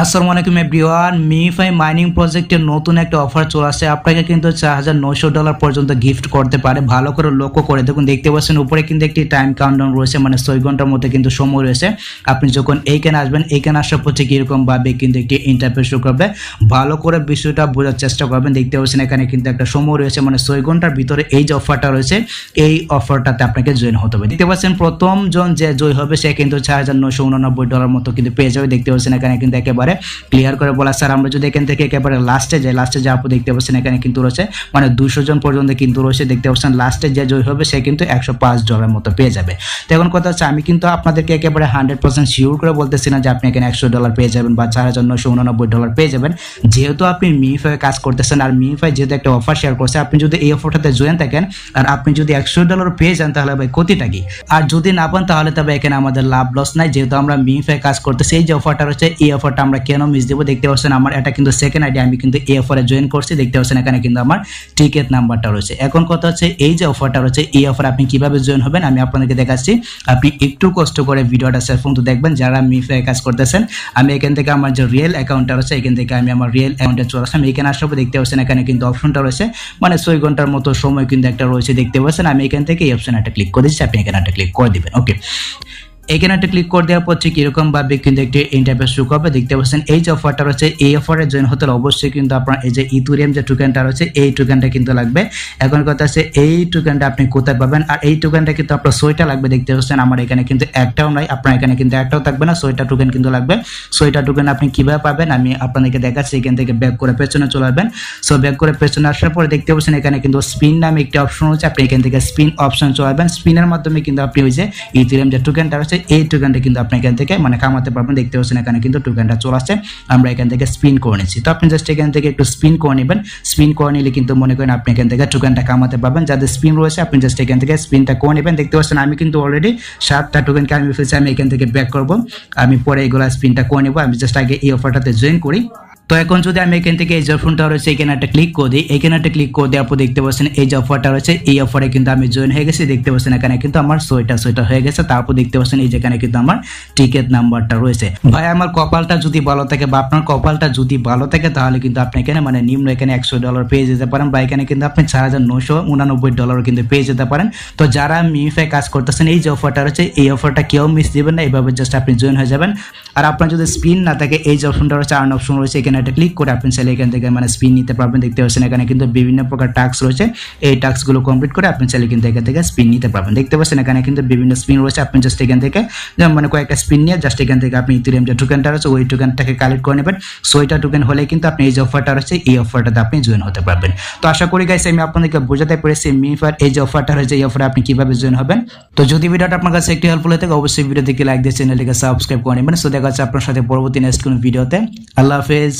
আসসালামু আলাইকুম everyone, মিফাই mining প্রজেক্টের নতুন একটা অফার চলে আসছে আপনাকে কিন্তু চার হাজার নশো ডলার পর্যন্ত গিফট করতে পারে। ভালো করে লক্ষ্য করে দেখুন, দেখতে পাচ্ছেন, উপরে কিন্তু একটি টাইম কাউন্টডাউন রয়েছে মানে ছয় ঘণ্টার মধ্যে কিন্তু সময় রয়েছে। আপনি যখন এইখানে আসবেন, এইখানে আসার পথে কীরকম ভাবে কিন্তু একটি ইন্টারফেস শুরু করবে। ভালো করে বিষয়টা বোঝার চেষ্টা করবেন। দেখতে পাচ্ছেন, এখানে কিন্তু একটা সময় রয়েছে মানে ছয় ঘণ্টার ভিতরে এই যে অফারটা রয়েছে, এই অফারটাতে আপনাকে জয়েন হতে হবে। দেখতে পাচ্ছেন, প্রথম জন যে জয় হবে, সে কিন্তু চার হাজার নশো উননব্বই ডলার মতো কিন্তু পেয়ে যাবে। দেখতে পাচ্ছেন, এখানে কিন্তু একেবারে ক্লিয়ার করে বলা। স্যার, আমরা যদি এখান থেকে একেবারে লাস্টে যাই লাস্টে যাওয়ার পর দেখতে পাচ্ছেন এখানে কিন্তু রয়েছে মানে দুশো জন পর্যন্ত কিন্তু রয়েছে। দেখতে পাচ্ছেন লাস্টে যে জয় হবে, সে কিন্তু একশো পাঁচ ডলার মতো পেয়ে যাবে। তো এখন কথা হচ্ছে, আমি কিন্তু আপনাদেরকে একেবারে হান্ড্রেড পার্সেন্ট শিওর করে বলতেছি না যে আপনি এখানে একশো ডলার পেয়ে যাবেন বা চার হাজার নশো উননব্বই ডলার পেয়ে যাবেন। যেহেতু আপনি মিফাই কাজ করতেছেন, আর মিফাই যেহেতু একটা অফার শেয়ার করছে, আপনি যদি এই অফারটাতে জয়েন থাকেন, আর আপনি যদি একশো ডলার পেয়ে যান, তাহলে ভাই ক্ষতিটা কি? আর যদি না পান, তাহলে তবে এখানে আমাদের লাভ লস নাই। যেহেতু আমরা মিফাই কাজ করতেছি, এই যে অফারটা রয়েছে, এই অফারটা আমরা কেন মিস দেবো? দেখতে পাচ্ছেন আমার এটা কিন্তু সেকেন্ড আইডি আমি কিন্তু এই অফারে জয়েন করছি। দেখতে পাচ্ছেন এখানে কিন্তু আমার টিকেট নাম্বারটা রয়েছে। এখন কথা হচ্ছে এই যে অফারটা রয়েছে, এই অফার আপনি কীভাবে জয়েন হবেন? আমি আপনাদেরকে দেখাচ্ছি। আপনি একটু কষ্ট করে ভিডিওটা শেষ পর্যন্ত দেখবেন। যারা মিফাই কাজ করতেছেন, আমি এখান থেকে আমার যে রিয়েল অ্যাকাউন্টটা রয়েছে, এখান থেকে আমি আমার রিয়েল অ্যাকাউন্টে চলে আসলাম। এখানে আসার পর দেখতে পাচ্ছেন এখানে কিন্তু অপশনটা রয়েছে। মানে ছয় ঘণ্টার মতো সময় কিন্তু একটা রয়েছে। দেখতে পাচ্ছেন, আমি এখান থেকে এই অপশন একটা ক্লিক করে দিচ্ছি। আপনি এখানে একটা ক্লিক করে দিবেন। ওকে এখানে একটা ক্লিক করে দেওয়ার পর ঠিক এরকম ভাবে কিন্তু একটি ইন্টারফেস শুরু করবে। দেখতে পাচ্ছেন, এই যে অফারটা রয়েছে, এই অফারে জয়েন হতে হলে অবশ্যই কিন্তু আপনার এই যে ইথুরিয়াম যে টোকেনটা রয়েছে, এই টোকেনটা কিন্তু লাগবে। এখন কথা আছে এই টোকেনটা আপনি কোথায় পাবেন? আর এই টোকেনটা কিন্তু আপনার ছয়টা লাগবে। দেখতে পাচ্ছেন, আমার এখানে কিন্তু একটাও নাই, আপনার এখানে কিন্তু একটাও থাকবে না ছয়টা টোকেন কিন্তু লাগবে। ছয়টা টোকেন আপনি কীভাবে পাবেন? আমি আপনাদেরকে দেখাচ্ছি, এখান থেকে ব্যাক করে পেছনে চলে আসবেন। সো ব্যাক করে পেছনে আসার পরে দেখতে পাচ্ছেন, এখানে কিন্তু স্পিন নামে একটি অপশন রয়েছে। আপনি এখান থেকে স্পিন অপশন চলে আসবেন। স্পিনের মাধ্যমে কিন্তু আপনি ওই যে ইথিরিয়াম যে টোকেনটা রয়েছে এই টোকেনটা কিন্তু আপনি এখান থেকে মানে কামাতে পারবেন, দেখতে পাচ্ছেন এখানে কিন্তু টোকেনটা চলে আসছে। আমরা এখান থেকে স্পিন করে নিচ্ছি। তো আপনি জাস্ট এখান থেকে একটু স্পিন করে নেবেন। স্পিন করে নিলে কিন্তু মনে করেন আপনি এখান থেকে টোকেনটা কামাতে পারবেন। যাদের স্পিন রয়েছে, আপনি জাস্ট এখান থেকে স্পিনটা করে নেবেন। দেখতে পাচ্ছেন আমি কিন্তু অলরেডি সাতটা টোকেন কামিয়ে ফেলছি, আমি এখান থেকে ব্যাক করব। আমি পরে এগুলো স্পিনটা করে নেব। আমি জাস্ট আগে এই অফারটাতে জয়েন করি। তো এখন যদি আমি এখান থেকে এই যে ফোনটা রয়েছে, এখানে একটা ক্লিক করে দিই। এখানে একটা ক্লিক করে দেওয়ার পর দেখতে পাচ্ছেন এই যে অফারটা রয়েছে, এই অফারে কিন্তু আমি জয়েন হয়ে গেছি। দেখতে পাচ্ছেন এখানে কিন্তু আমার ছয়টা ছয়টা হয়ে গেছে। তারপর দেখতে পাচ্ছেন এই যেখানে কিন্তু আমার টিকিট নাম্বারটা রয়েছে। ভাই, আমার কপালটা যদি ভালো থাকে বা আপনার কপালটা যদি ভালো থাকে, তাহলে কিন্তু আপনি এখানে মানে নিম্ন এখানে একশো ডলার পেয়ে যেতে পারেন বা এখানে কিন্তু আপনি চার হাজার নশো উনানব্বই ডলার কিন্তু পেয়ে যেতে পারেন। তো যারা মিফাই কাজ করতেছেন, এই যে অফারটা রয়েছে, এই অফারটা কেউ মিস দিবেন না। এইভাবে জাস্ট আপনি জয়েন হয়ে যাবেন। আর আপনার যদি স্পিন না থাকে, এই যে অপশনটা রয়েছে আর্ন অপশন রয়েছে এখানে একটা ক্লিক করে আপনি চাইলে এখান থেকে মানে স্পিন নিতে পারবেন। দেখতে পাচ্ছেন এখানে কিন্তু বিভিন্ন প্রকার টাস্ক রয়েছে। এই টাস্কগুলো কমপ্লিট করে আপনি চাইলে কিন্তু এখান থেকে স্পিন নিতে পারবেন। দেখতে পাচ্ছেন এখানে কিন্তু বিভিন্ন স্পিন রয়েছে। আপনি জাস্ট এখান থেকে যেমন মানে কয়েকটা স্পিন নিয়ে জাস্ট এখান থেকে আপনি ইথিরিয়াম যে টোকেনটা রয়েছে, ওই টোকেনটাকে কালেক্ট করে নেবেন। সো ওইটা টোকেন হলে কিন্তু আপনি এই যে অফারটা রয়েছে, এই অফারটাতে আপনি জয়েন হতে পারবেন। তো আশা করি গাইছে আমি আপনাদেরকে বোঝাতে পেরেছি মিফার এই যে অফারটা রয়েছে, এই অফারে আপনি কীভাবে জয়েন হবেন। তো যদি ভিডিওটা আপনার কাছে একটু হেল্পফুল হয়ে থাকে অবশ্যই ভিডিও থেকে লাইক দিয়ে চ্যানেলটিকে সাবস্ক্রাইব করে নেবেন। সো দেখা যাচ্ছে আপনার সাথে পরবর্তী নেক্সট কোনো ভিডিওতে আল্লাহ হাফেজ।